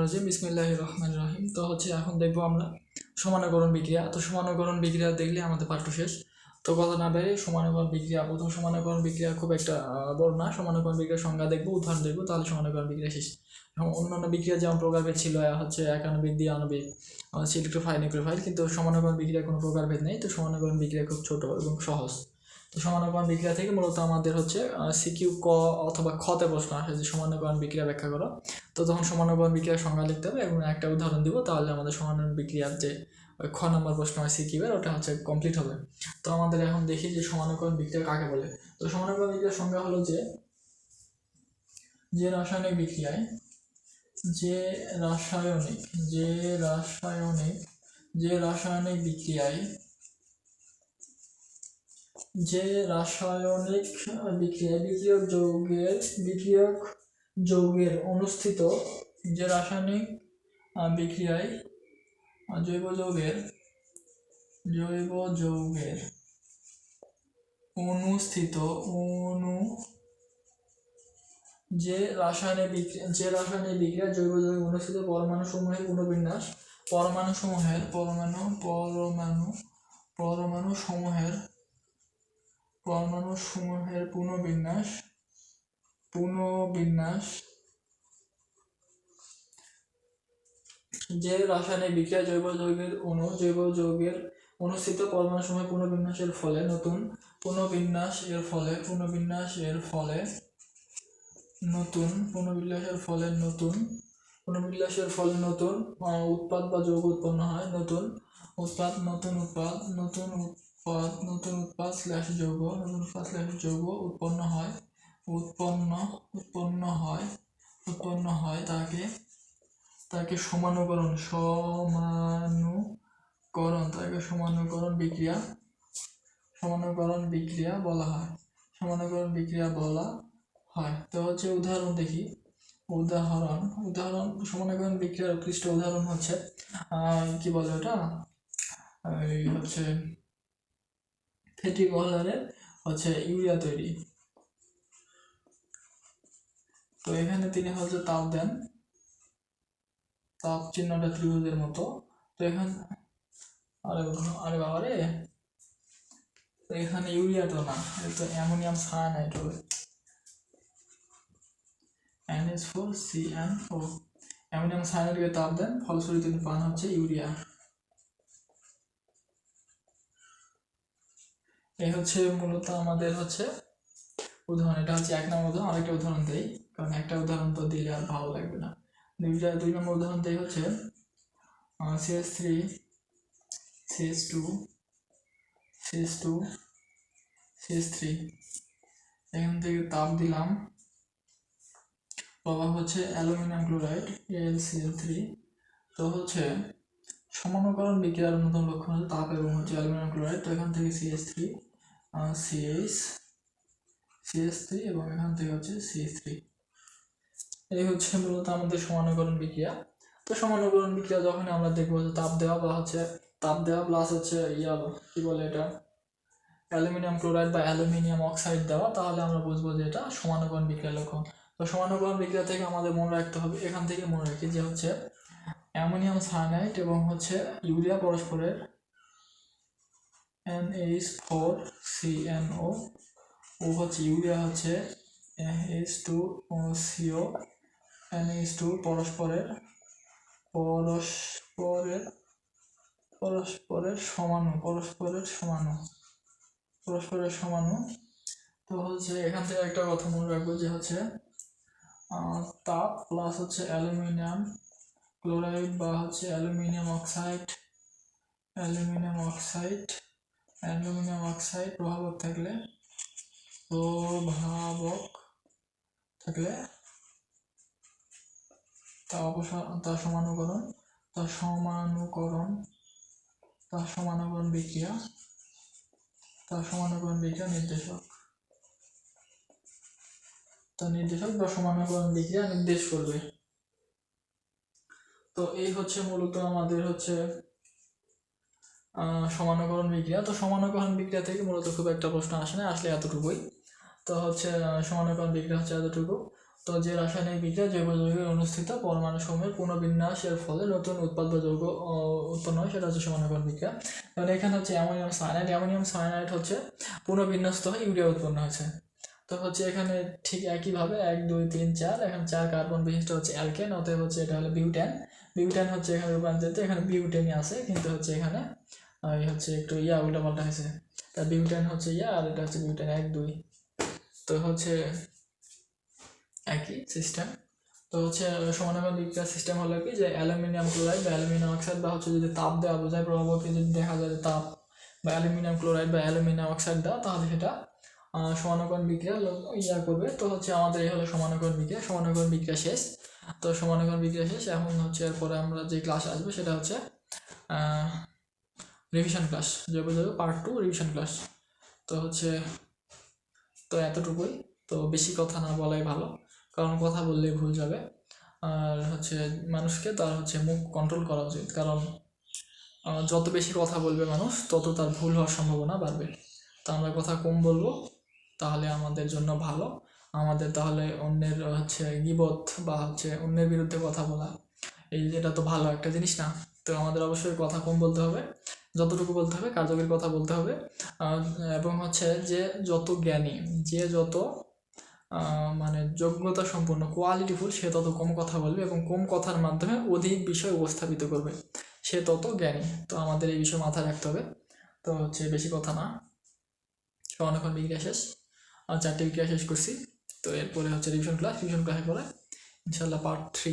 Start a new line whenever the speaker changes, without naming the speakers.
রাজিম রহমান রহিম। তো হচ্ছে এখন দেখব আমরা সমানকরণ বিক্রিয়া। তো সমানকরণ বিক্রিয়া দেখলে আমাদের পাঠ্য শেষ। তো কথা না বেড়ে সমানকরণ বিক্রিয়া, প্রথম সমানকরণ বিক্রিয়া খুব একটা বড় না। সমানকরণ বিক্রিয়ার সংজ্ঞা দেখব, উদাহরণ দেখব, তাহলে সমানকরণ বিক্রিয়া শেষ। অন্যান্য বিক্রিয়া যেমন প্রকারভেদ ছিল হচ্ছে একানবিক দিয়ে আণবিক হচ্ছে ইলেকট্রোফাইল নিউক্লিওফাইল কিন্তু সমানকরণ বিক্রিয়া কোনো প্রকারভেদ নেই। তো সমানকরণ বিক্রিয়া খুব ছোট এবং সহজ। তো সমানকরণ বিক্রিয়া থেকে মূলত আমাদের হচ্ছে সিকিউ ক অথবা খতে প্রশ্ন আসে যে সমানকরণ বিক্রিয়া ব্যাখ্যা করো। তো তখন সমানকরণ বিক্রিয়ার সংজ্ঞা লিখতে হবে এবং একটা উদাহরণ দিব, তাহলে আমাদের সমানকরণ বিক্রিয়ার যে খ নম্বর প্রশ্ন হয় সিকিউয়ের, ওটা হচ্ছে কমপ্লিট হবে। তো আমাদের এখন দেখি যে সমানকরণ বিক্রিয়া কাকে বলে। তো সমানকরণ বিক্রিয়ার সংজ্ঞা হলো যে যে রাসায়নিক বিক্রিয়ায়, যে রাসায়নিক যে রাসায়নিক যে রাসায়নিক বিক্রিয়ায় যে রাসায়নিক বিক্রিয়ায় বিক্রিয়ক যৌগের বিক্রিয়ক যৌগের অনুষ্ঠিত যে রাসায়নিক বিক্রিয়ায় জৈব যৌগের জৈব যৌগের অনুষ্ঠিত অনু যে রাসায়নিক বিক্রিয়া, যে রাসায়নিক বিক্রিয়া জৈব যৌগে অনুষ্ঠিত পরমাণু সমূহের পুনর্বিন্যাস, পরমাণু সমূহের পরমাণু পরমাণু পরমাণু সমূহের পরমাণু সমূহের পুনর্বিন্যাস পুনর্বিন্যাস যে রাসায়নিক বিক্রিয়া জৈব যৌগের অণু, জৈব যৌগের অনুষ্ঠিত পরমাণু সমূহের পুনর্বিন্যাসের ফলে, নতুন পুনর্বিন্যাস এর ফলে পুনর্বিন্যাস এর ফলে, নতুন পুনর্বিন্যাসের ফলে, নতুন পুনর্বিন্যাসের ফলে, নতুন উৎপাদ বা যৌগ উৎপন্ন হয়, নতুন উৎপাদ নতুন উৎপাদ, নতুন উৎপাদ নতুন উৎপাদ স্ল্যাশ যৌগ, নতুন উৎপাদ স্ল্যাশ যৌগ উৎপন্ন হয়। উৎপন্ন উৎপন্ন হয়। উৎপন্ন হয় তাকে তাকে সমানুকরণ সমানুকরণ। তাকে সমানুকরণ বিক্রিয়া সমানুকরণ বিক্রিয়া বলা হয়। সমানুকরণ বিক্রিয়া বলা হয়। তো হচ্ছে উদাহরণ দেখি। উদাহরণ উদাহরণ সমানুকরণ বিক্রিয়ার উৎকৃষ্ট উদাহরণ হচ্ছে কি বলে ওটা? এই হচ্ছে ফেটি কলারের হচ্ছে ইউরিয়া তৈরি। তো এখানে তিনি হচ্ছে তাপ দেন। তাপ চিহ্নটা ত্রিভুজের মতো। তো এখানে আরে আরে বাবা রে তো এখানে ইউরিয়া তো না তো অ্যামোনিয়াম সায়ানাইড হবে। N S four C N O ammonium সায়ানাইডকে তাপ দেন, ফলস্বরূপ তিনি পান হচ্ছে ইউরিয়া। এই হচ্ছে মূলত আমাদের হচ্ছে উদাহরণ। এটা হচ্ছে এক নম্বর উদাহরণ, আরেকটা উদাহরণ দেই, কারণ একটা উদাহরণ তো দিলে আর ভালো লাগবে না। দুইটা দুই নম্বর উদাহরণ দেই হচ্ছে CS three CS two CS two CS three এখান থেকে তাপ দিলাম। প্রভাব হচ্ছে aluminium chloride L CL three তো হচ্ছে সমানুকরণ বিক্রিয়ার অন্যতম লক্ষণ হচ্ছে তাপ এবং হচ্ছে অ্যালুমিনিয়াম ক্লোরাইড। তো এখান থেকে CS three CH CS three এবং এখান থেকে হচ্ছে সিএস থ্রি এই হচ্ছে মূলত আমাদের সমানুকরণ বিক্রিয়া। তো সমানুকরণ বিক্রিয়া যখন আমরা দেখব তাপ দেওয়া বা হচ্ছে তাপ দেওয়া প্লাস হচ্ছে ইয়া কি বলে এটা? অ্যালুমিনিয়াম ক্লোরাইড বা অ্যালুমিনিয়াম অক্সাইড দেওয়া, তাহলে আমরা বুঝব যে এটা সমানুকরণ বিক্রিয়া লক্ষণ। তো সমানুকরণ বিক্রিয়া থেকে আমাদের মনে রাখতে হবে, এখান থেকে মনে রাখি যে হচ্ছে অ্যামোনিয়াম সায়ানাইড এবং হচ্ছে ইউরিয়া পরস্পরের N H four C N O ও হচ্ছে ইউরিয়া হচ্ছে H two CO N H two পরস্পরের পরস্পরের পরস্পরের সমানু পরস্পরের সমানু পরস্পরের সমানু তো হচ্ছে এখান থেকে একটা কথা মনে রাখব যে হচ্ছে তাপ প্লাস হচ্ছে অ্যালুমিনিয়াম, ক্লোরাইড বা হচ্ছে aluminium oxide aluminium oxide aluminium oxide প্রভাবক থাকলে প্রভাবক থাকলে তা অপসার তা সমানুকরণ তা সমানুকরণ তা সমানুকরণ বিক্রিয়া, তা সমানুকরণ বিক্রিয়া নির্দেশক। তা নির্দেশক বা সমানুকরণ বিক্রিয়া নির্দেশ করবে। তো এই হচ্ছে মূলত আমাদের হচ্ছে সমানুকরণ বিক্রিয়া। তো সমানুকরণ বিক্রিয়া থেকে মূলত খুব একটা প্রশ্ন আসে না, আসলে এতটুকুই। তো হচ্ছে সমানুকরণ বিক্রিয়া হচ্ছে এতটুকু। তো তো যে রাসায়নিক বিক্রিয়া জৈব যৌগের অনুষ্ঠিত পরমাণু সমূহের পুনর্বিন্যাসের ফলে নতুন উৎপাদ বা যৌগ উৎপন্ন হয়, সেটা হচ্ছে সমানকরণ বিক্রিয়া। কারণ এখানে হচ্ছে অ্যামোনিয়াম সায়ানাইড। অ্যামোনিয়াম সায়ানাইড হচ্ছে পুনর্বিন্যস্ত হয়ে ইউরিয়া উৎপন্ন হয়েছে। তো হচ্ছে এখানে ঠিক একইভাবে এক, দুই, তিন, চার, এখানে চার কার্বন বিশিষ্ট হচ্ছে অ্যালকেন, অতএব হচ্ছে এটা হলো বিউটেন। বিউটেন হচ্ছে এখানে রূপান্তরিত, এখানে বিউটেনই আছে, কিন্তু হচ্ছে এখানে এই হচ্ছে একটু ইয়া উল্টা পাল্টা হয়েছে। তা বিউটেন হচ্ছে ইয়া আর এটা হচ্ছে বিউটেন এক, দুই। তো হচ্ছে একই সিস্টেম তো হচ্ছে সমানকরণ বিক্রিয়া সিস্টেম হলো কি যে অ্যালুমিনিয়াম ক্লোরাইড বা অ্যালুমিনিয়াম অক্সাইড বা হচ্ছে যদি তাপ দেওয়া বোঝায়, প্রভাবকে যদি দেখা যায় তাপ বা অ্যালুমিনিয়াম ক্লোরাইড বা অ্যালুমিনিয়াম অক্সাইড দেওয়া, তাহলে সেটা সমানকরণ বিক্রিয়া ইয়া করবে। তো হচ্ছে আমাদের এই হলো সমানকরণ বিক্রিয়া সমানকরণ বিক্রিয়া শেষ। তো সমানকরণ বিক্রিয়া শেষ। এখন হচ্ছে এরপরে আমরা যে ক্লাস আসবে সেটা হচ্ছে রিভিশন ক্লাস জৈব জৈব পার্ট টু রিভিশন ক্লাস তো হচ্ছে, তো এতটুকুই। তো বেশি কথা না বলাই ভালো, কারণ কথা বললেই ভুল যাবে। আর হচ্ছে, মানুষকে তার হচ্ছে মুখ কন্ট্রোল করা উচিত, কারণ যত বেশি কথা বলবে মানুষ, তত তার ভুল হওয়ার সম্ভাবনা বাড়বে। তা আমরা কথা কম বলব, তাহলে আমাদের জন্য ভালো। আমাদের তাহলে অন্যের হচ্ছে গিবত বা হচ্ছে অন্যের বিরুদ্ধে কথা বলা, এই যেটা তো ভালো একটা জিনিস না। তো আমাদের অবশ্যই কথা কম বলতে হবে। যতটুকু বলতে হবে, কার্যকরী কথা বলতে হবে। এবং হচ্ছে যে যত জ্ঞানী, যে যত মানে যোগ্যতা সম্পন্ন কোয়ালিটিফুল সে তত কম কথা বলবে এবং কম কথার মাধ্যমে অধিক বিষয় উপস্থাপিত করবে। সে তত জ্ঞানী। তো আমাদের এই বিষয় মাথায় রাখতে হবে। তো হচ্ছে বেশি কথা না। সমানক্ষণ বিক্রিয়া শেষ। আর চারটে বিক্রিয়া শেষ করছি। তো এরপরে হচ্ছে রিভিশন ক্লাস রিভিশন ক্লাসের পরে ইনশাল্লাহ পার্ট থ্রি